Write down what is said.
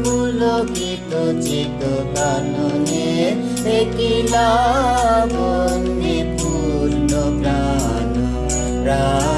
পুলকিত চিত কাননে একিলা বন্দি পূর্ণ প্রাণ প্রাণ